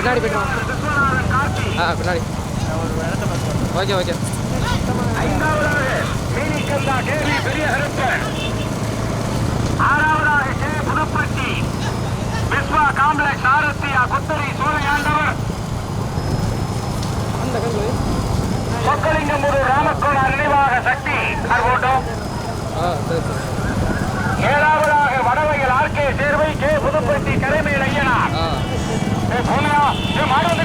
பின்னாடி போயிடுவோம் ஆ பின்னாடி. Okay okay. ஆறாவதாக புதுப்பட்டி விஸ்வா காம்ப்ளெக்ஸ் ஆரத்தியா குத்தரி சூரியஆண்டவர் சொக்கலிங்கம் ஒரு ராமக்கோணார் நினைவாக சக்தி போட்டோம் ஏழாவதாக வடவையில் ஆர்கே சேர்வை கே புதுப்பட்டி கரைமேல் ஐயனார். ಮಾಡುವ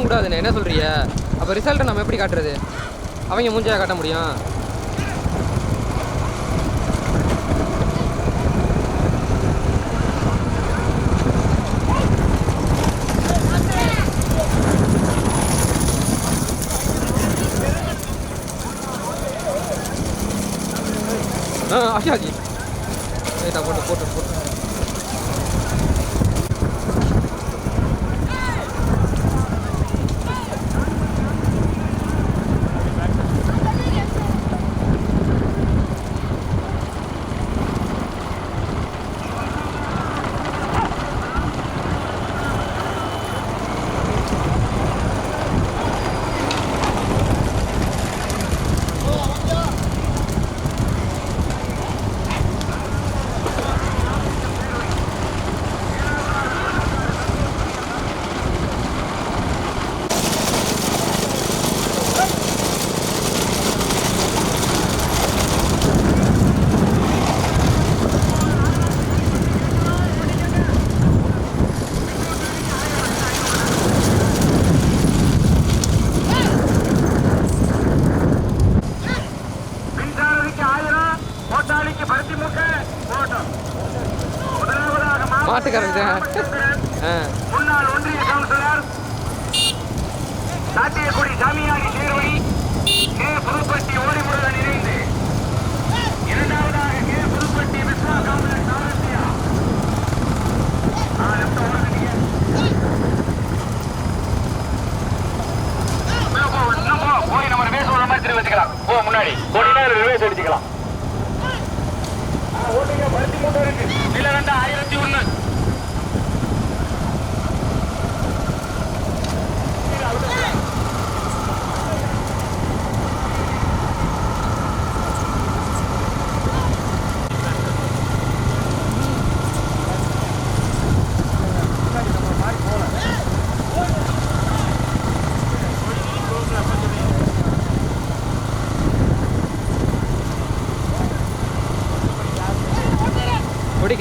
இதெல்லாம் கூடாதுண்ணே என்ன சொல்கிறிய அப்போ ரிசல்ட்டை நம்ம எப்படி காட்டுறது? அவங்க மூஞ்சாக காட்ட முடியும்? 아시아지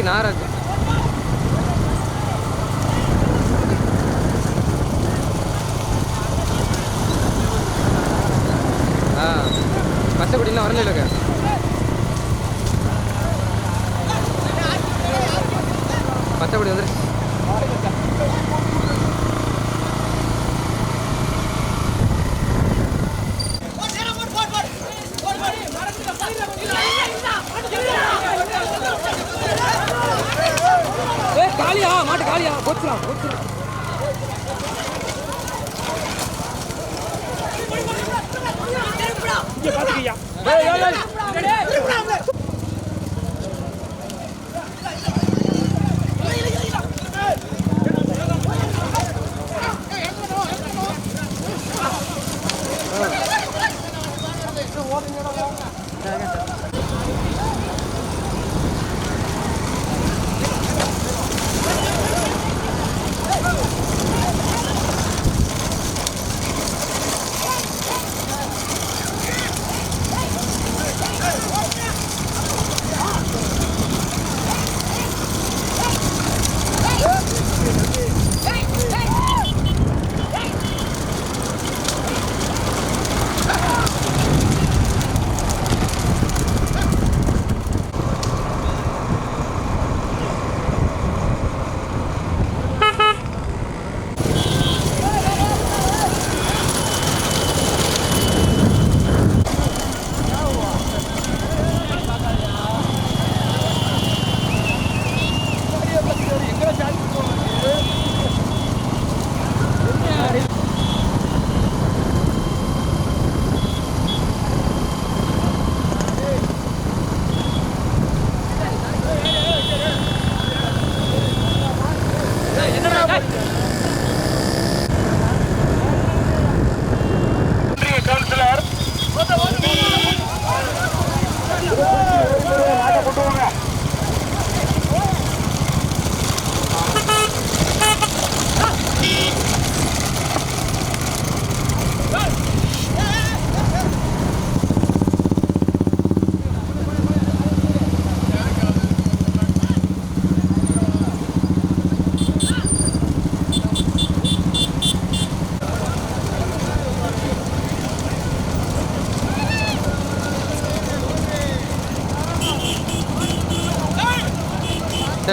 நாராஜ் காலியா? மாட்டு காலியா? போச்சுடா போச்சுடா. இங்க பாத்துக்கியா? Yeah, I got that.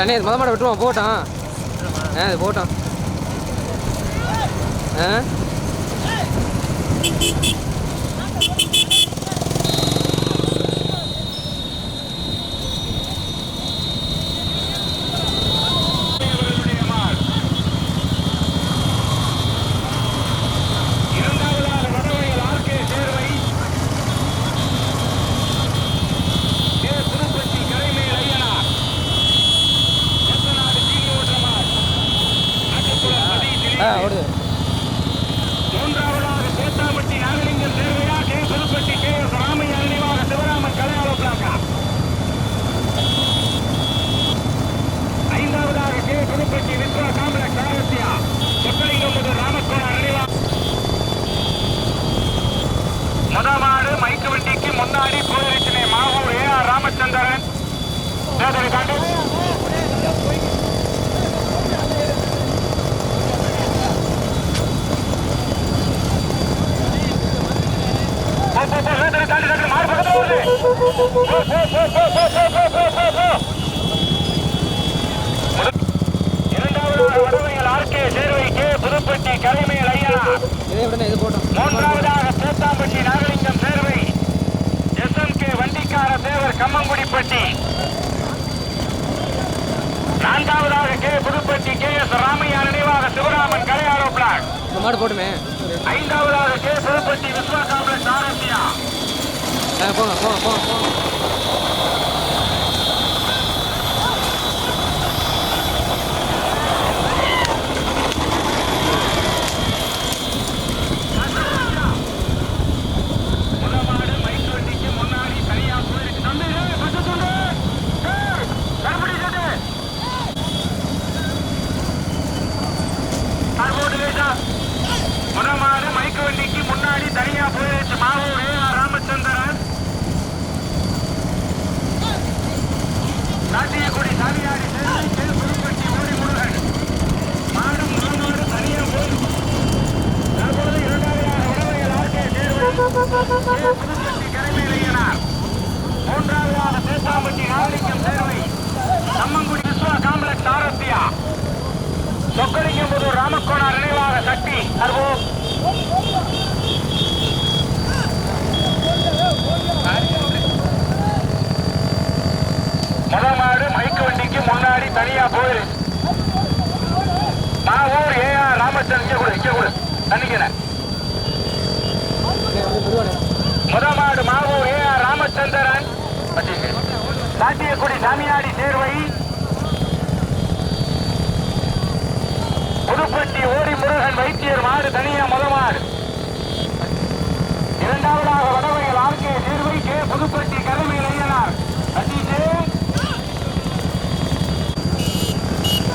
அண்ணே இது மொதல் மாட விட்டுருவோம் போட்டான் ஆ இது போட்டான் ஆ இரண்டாவதாக வடவையில் ஆர்கே சேர்வை கே. புதுப்பட்டி கரைமேல் ஐயனார் எத்தனாடு சீனி ஓட்டமார் நாட்டுப்புறம் பதி ஆ திலீப். ஓடுது. மூன்றாவதாக Sethampatti Nagalingam சேர்வையா K. Puduppatti K. S. Ramaiah நினைவாக சிவராமன் கலையாள பிளாக்கா ஐந்தாவதாக கே. புதுப்பட்டி விஸ்வா காம்ப்ளெக்ஸ் ஆரத்தியா சொக்கலிங்கம் முதல் ராமக்கோணம் நினைவா முதமாடு மைக்கு வண்டிக்கு முன்னாடி போயிருச்சினை மாவூர் ஏ. ஆர். ராமச்சந்திரன். தேர்தலை தாண்டி மூன்றாவதாக Sethampatti Nagalingam Servai. S M K வண்டிக்கார Thevar Kammangudipatti. நான்காவதாக K Puduppatti K S Ramaiah நினைவாக சிவராமன் கலையாரோ பிளாக் போட்டுமே. ஐந்தாவதாக கே புதுப்பட்டி விஸ்வா காம்ப்ளெக்ஸ் ஆரோக்கியா 哎，放了，放了，放了，放了。தனியா போயிரு மாவூர் ஏஆர் ராமச்சந்திரன் இங்க கொடு இங்க கொடு. தண்ணிக்கிறேன் முதமாடு மாவூர் ஏ ஆர் ராமச்சந்திரன். சாத்தியக்குடி சாமியாடி சேர்வை. புதுப்பட்டி ஓடி முருகன் வைத்தியர் மாடு தனியா முதமாடு. இரண்டாவதாக வடவையில் ஆர்கே சேர்வை கே புதுப்பட்டி கருமையில் ஐயனார் சதீஷே மூன்றாவதாக கே புதுப்பட்டி விஸ்வ கருமை சாரத்தியா மக்களிங்கம் ராமக்கோண நினைவாக சக்தி முதமாறு போ அவுட்டாச்சு மாவூர் ஏ ஆர் ராமச்சந்திரன்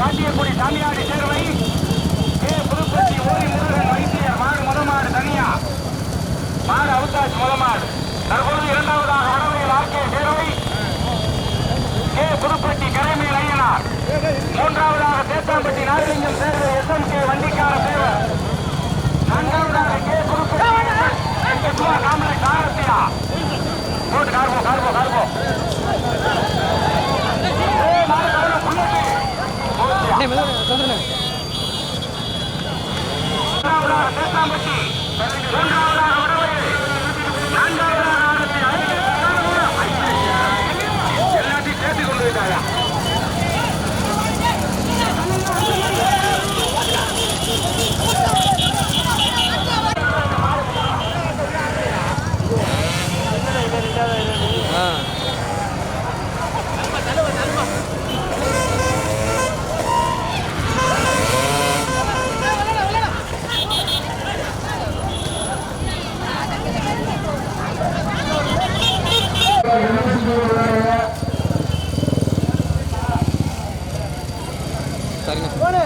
காட்டியக்குடி சாமியாடி சேர்வை கே புதுப்பட்டி ஓரி முருகன் வைத்தியர் மாடு முதமாடு தனியா மாடு முதமாடு இரண்டாவதாக வடவையில் ஆர்கே சேர்வை கே புதுப்பட்டி கரைமேல் ஐயனார் மூன்றாவதாக Thethampatti Nagalingam Servai S M K Chandran.